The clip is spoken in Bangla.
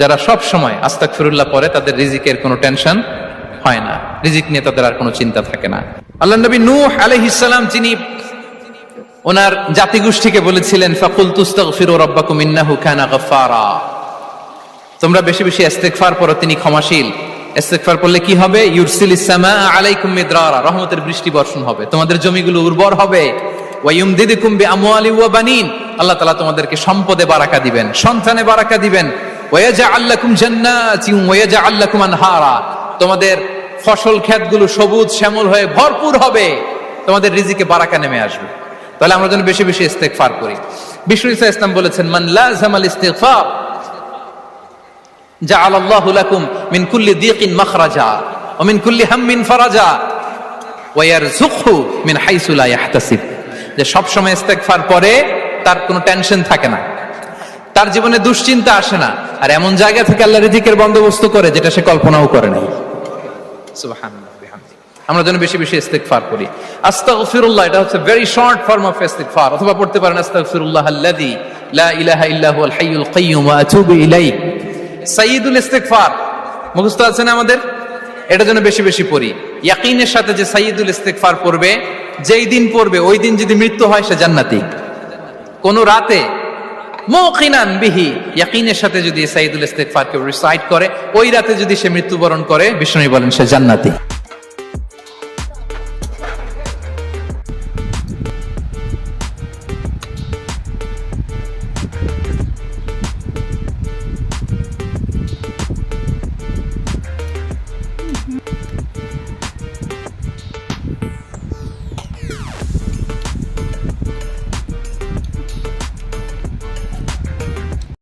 যারা সব সময় আস্তাক ফিরুল্লাহ পরে তাদের রিজিকের কোনো টেনশন হয় না। রিজিক নিয়ে তাদের আর কোনো চিন্তা থাকে না। আল্লাহ নবী নূহ আলাইহিসসালাম যিনি ওনার জাতিগোষ্ঠীকে বলেছিলেন ফাকুল তুস্তাগফিরু রাব্বাকুম ইন্নাহু কানা গাফফারা। তোমরা বেশি বেশি ইস্তেগফার পড়ো, তিনি ক্ষমাশীল। ইস্তেগফার পড়লে কি হবে? ইউরসিল ইসসামা আলাইকুম মিদরারা। রহমতের বৃষ্টি বর্ষণ হবে। তোমাদের জমিগুলো উর্বর হবে। ওয়া ইউমদিদুকুম বিআমওয়ালি ওয়া বানিন। আল্লাহ তাআলা তোমাদেরকে সম্পদে বারাকা দিবেন, সন্তানে বারাকা দিবেন। তোমাদের ফসল ক্ষেতগুলো সবুজ শ্যামল হয়ে ভরপুর হবে। তোমাদের রিজিকে বারাকা নেমে আসবে। তাহলে আমরা যেন বেশি বেশি ইস্তেকফার করি। বিশ্ব ইসলাম বলেছেন, মান লাজাম ইস্তেকফার যা মিন কুল্লি কুল্লি জুখু মিন যে সবসময় পরে তার কোনো টেনশন থাকে না। তার জীবনে দুশ্চিন্তা আসে না। আর এমন জায়গা থেকে আল্লাহ রিজিকের বন্দোবস্ত করে যেটা সে কল্পনাও করে নাই। আমরা যেন বেশি বেশি ইস্তেগফার করি। আস্তাগফিরুল্লাহ, এটা হচ্ছে ভেরি শর্ট ফর্ম অফ ইস্তেগফার। অথবা পড়তে পারেন, আস্তাগফিরুল্লাহ আল্লাযী লা ইলাহা ইল্লা হুয়াল হাইয়ুল কাইয়্যুম ওয়া আতুবু ইলাইহি। সাইয়্যিদুল ইস্তেগফার। মুখস্থ আছে না আমাদের? এটা যেন বেশি বেশি পড়ি। ইয়াকিনের সাথে যে সাইয়্যিদুল ইস্তেগফার পড়বে, যেই দিন পড়বে, ওই দিন যদি মৃত্যু হয়, সে জান্নাতি। কোন রাতে মুকিনান বিহি। ইয়াকিনের সাথে যদি সাইদুল ইস্তেক ফারকে রিসাইড করে, ওই রাতে যদি সে মৃত্যুবরণ করে বিষ্ণু বলেন সে জান্নাতি।